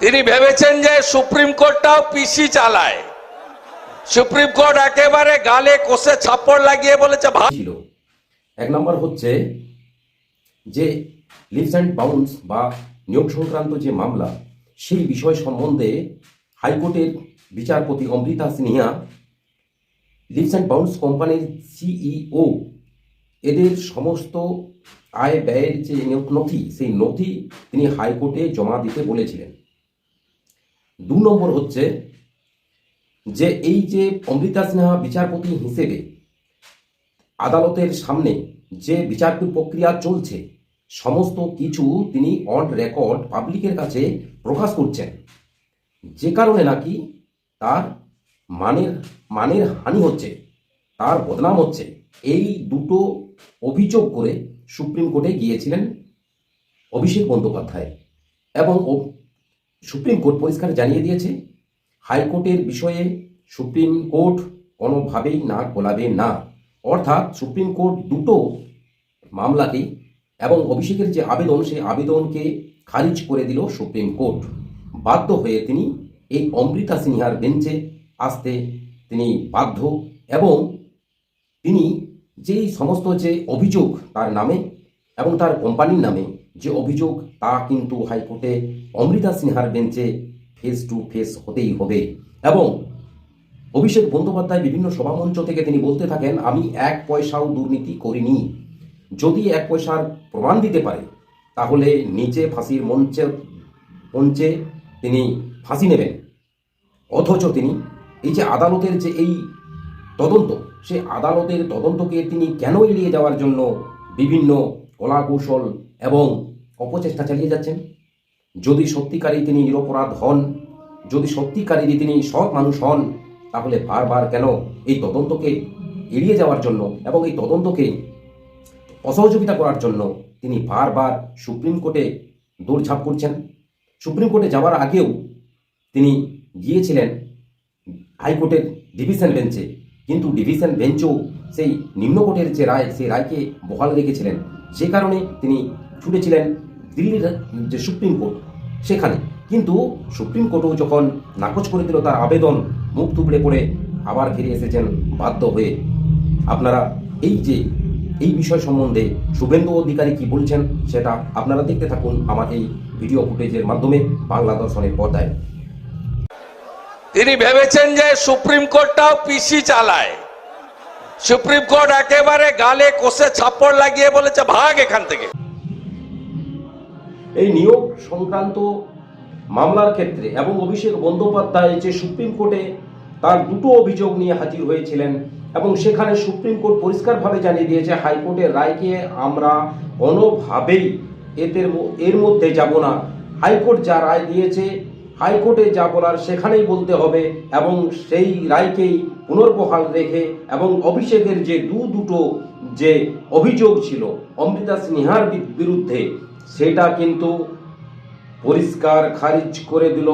তিনি ভেবেছেন যে সুপ্রিম কোর্টটাও পিসি চালায়। সুপ্রিম কোর্ট একেবারে গালে কষে ছাপ্পড় লাগিয়ে বলেছে ছিল। এক নম্বর হচ্ছে যে লিভস অ্যান্ড বাউন্স বা নিয়োগ সংক্রান্ত যে মামলা, সেই বিষয় সম্বন্ধে হাইকোর্টের বিচারপতি Amrita Sinha leaves and bounce কোম্পানির সিইও, এদের সমস্ত আয় ব্যয়ের যে নথি, সেই নথি তিনি হাইকোর্টে জমা দিতে বলেছিলেন। দু নম্বর হচ্ছে যে এই যে অমৃতা সিনহা বিচারপতি হিসেবে আদালতের সামনে যে বিচার প্রক্রিয়া চলছে, সমস্ত কিছু তিনি অন রেকর্ড পাবলিকের কাছে প্রকাশ করছেন। যে কারণে নাকি তার মানের মানের হানি হচ্ছে, তার বদনাম হচ্ছে। এই দুটো অভিযোগ করে সুপ্রিম কোর্টে গিয়েছিলেন অভিষেক বন্দ্যোপাধ্যায় এবং সুপ্রিম কোর্ট পরিষ্কার জানিয়ে দিয়েছে, হাইকোর্টের বিষয়ে সুপ্রিম কোর্ট কোনোভাবেই না গোলাবে না। অর্থাৎ সুপ্রিম কোর্ট দুটো মামলাকে এবং অভিষেকের যে আবেদন, সেই আবেদনকে খারিজ করে দিল সুপ্রিম কোর্ট। বাধ্য হয়ে তিনি এই অমৃতা সিনহার বেঞ্চে আসতে তিনি বাধ্য এবং তিনি যেই সমস্ত যে অভিযোগ তার নামে এবং তার কোম্পানির নামে যে অভিযোগ, তা কিন্তু হাইকোর্টে অমৃতা সিনহার বেঞ্চে ফেস টু ফেস হতেই হবে। এবং অভিষেক বন্দ্যোপাধ্যায় বিভিন্ন সভামঞ্চ থেকে তিনি বলতে থাকেন, আমি এক পয়সাও দুর্নীতি করিনি। যদি এক পয়সার প্রমাণ দিতে পারে, তাহলে নিচে ফাঁসির মঞ্চে মঞ্চে তিনি ফাঁসি নেবেন। অথচ তিনি এই যে আদালতের যে এই তদন্ত সেই আদালতের তদন্তকে তিনি কেন এড়িয়ে যাওয়ার জন্য বিভিন্ন কলাকৌশল এবং অপচেষ্টা চালিয়ে যাচ্ছেন। যদি সত্যিকারই তিনি নিরপরাধ হন, যদি সত্যিকারই তিনি সৎ মানুষ হন, তাহলে বারবার কেন এই তদন্তকে এড়িয়ে যাওয়ার জন্য এবং এই তদন্তকে অসহযোগিতা করার জন্য তিনি বারবার সুপ্রিম কোর্টে দৌড়ঝাঁপ করছেন। সুপ্রিম কোর্টে যাওয়ার আগেও তিনি গিয়েছিলেন হাইকোর্টের ডিভিশন বেঞ্চে, কিন্তু ডিভিশন বেঞ্চও সেই নিম্ন কোর্টের যে রায়, সেই রায়কে বহাল রেখেছিলেন। যে কারণে তিনি ছুটেছিলেন দিল্লির যে সুপ্রিম কোর্ট, সেখানে। কিন্তু সুপ্রিম কোর্টও যখন নাকচ করে দিল তার আবেদন, মুখ তুবড়ে পড়ে আবার ফিরে এসেছেন বাধ্য হয়ে। আপনারা এই যে, এই বিষয় সম্বন্ধে শুভেন্দু অধিকারী কি বলছেন সেটা আপনারা দেখতে থাকুন আমার এই ভিডিও ফুটেজের মাধ্যমে বাংলা দর্শনের পর্দায়। তিনি ভেবেছেন যে সুপ্রিম কোর্টটাও পিসি চালায়। সুপ্রিম কোর্ট একেবারে গালে কষে ছাপ্পড় লাগিয়ে বলেছে, ভাগ এখান থেকে। এই নিয়োগ সংক্রান্ত মামলার ক্ষেত্রে এবং অভিষেক বন্দ্যোপাধ্যায় যে সুপ্রিম কোর্টে তার দুটো অভিযোগ নিয়ে হাজির হয়েছিলেন এবং সেখানে সুপ্রিম কোর্ট পরিষ্কারভাবে জানিয়ে দিয়েছে, হাইকোর্টের রায়কে আমরা কোনোভাবেই এদের এর মধ্যে যাব না। হাইকোর্ট যা রায় দিয়েছে, হাইকোর্টে যা বলার সেখানেই বলতে হবে এবং সেই রায়কেই পুনর্বহাল রেখে এবং অভিষেকের যে দু দুটো যে অভিযোগ ছিল, অমৃতা সিনহার বিরুদ্ধে সেটা কিন্তু পরিষ্কার খারিজ করে দিল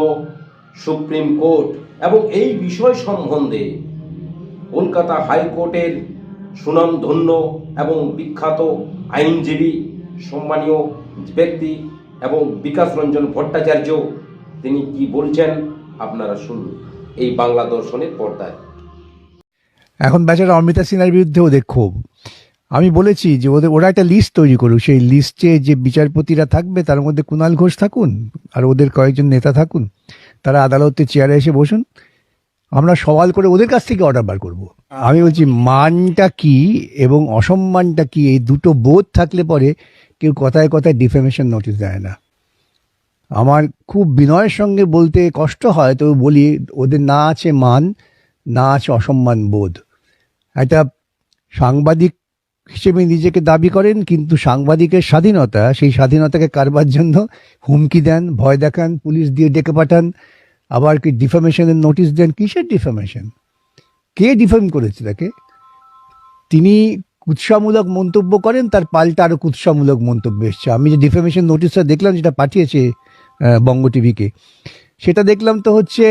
সুপ্রিম কোর্ট এবং এই বিষয় সম্বন্ধে কলকাতা হাইকোর্টের সুনামধন্য এবং বিখ্যাত আইনজীবী, সম্মানীয় ব্যক্তি এবং বিকাশ রঞ্জন ভট্টাচার্য তিনি কি বলছেন আপনারা শুনুন এই বাংলা দর্শনের পর্দায়। এখন বেচারা অমৃতা সিনহার বিরুদ্ধেও ক্ষোভ আমি বলেছি যে ওদের, ওরা একটা লিস্ট তৈরি করুক। সেই লিস্টে যে বিচারপতিরা থাকবে, তার মধ্যে কুণাল ঘোষ থাকুন আর ওদের কয়েকজন নেতা থাকুন। তারা আদালতের চেয়ারে এসে বসুন। আমরা সওয়াল করে ওদের কাছ থেকে অর্ডার বার করব। আমি বলছি, মানটা কি এবং অসম্মানটা কি? এই দুটো বোধ থাকলে পরে কেউ কথায় কথায় ডিফেমেশন নোটিশ দেয় না। আমার খুব বিনয়ের সঙ্গে বলতে কষ্ট হয়, তবে বলি, ওদের না আছে মান, না আছে অসম্মান বোধ। একটা সাংবাদিক হিসেবে নিজেকে দাবি করেন, কিন্তু সাংবাদিকের স্বাধীনতা, সেই স্বাধীনতাকে কারবার জন্য হুমকি দেন, ভয় দেখান, পুলিশ দিয়ে ডেকে পাঠান। আবার কি ডিফামেশনের নোটিশ দেন? কিসের ডিফামেশন? কে ডিফেম করেছে তাকে তিনি কুৎসামূলক মন্তব্য করেন, তার পাল্টা আরও কুৎসামূলক মন্তব্য এসছে। আমি যে ডিফেমেশন নোটিশটা দেখলাম, যেটা পাঠিয়েছে বঙ্গ টিভিকে, সেটা দেখলাম তো হচ্ছে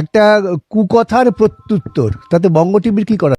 একটা কুকথার প্রত্যুত্তর। তাতে বঙ্গ টিভির কি করা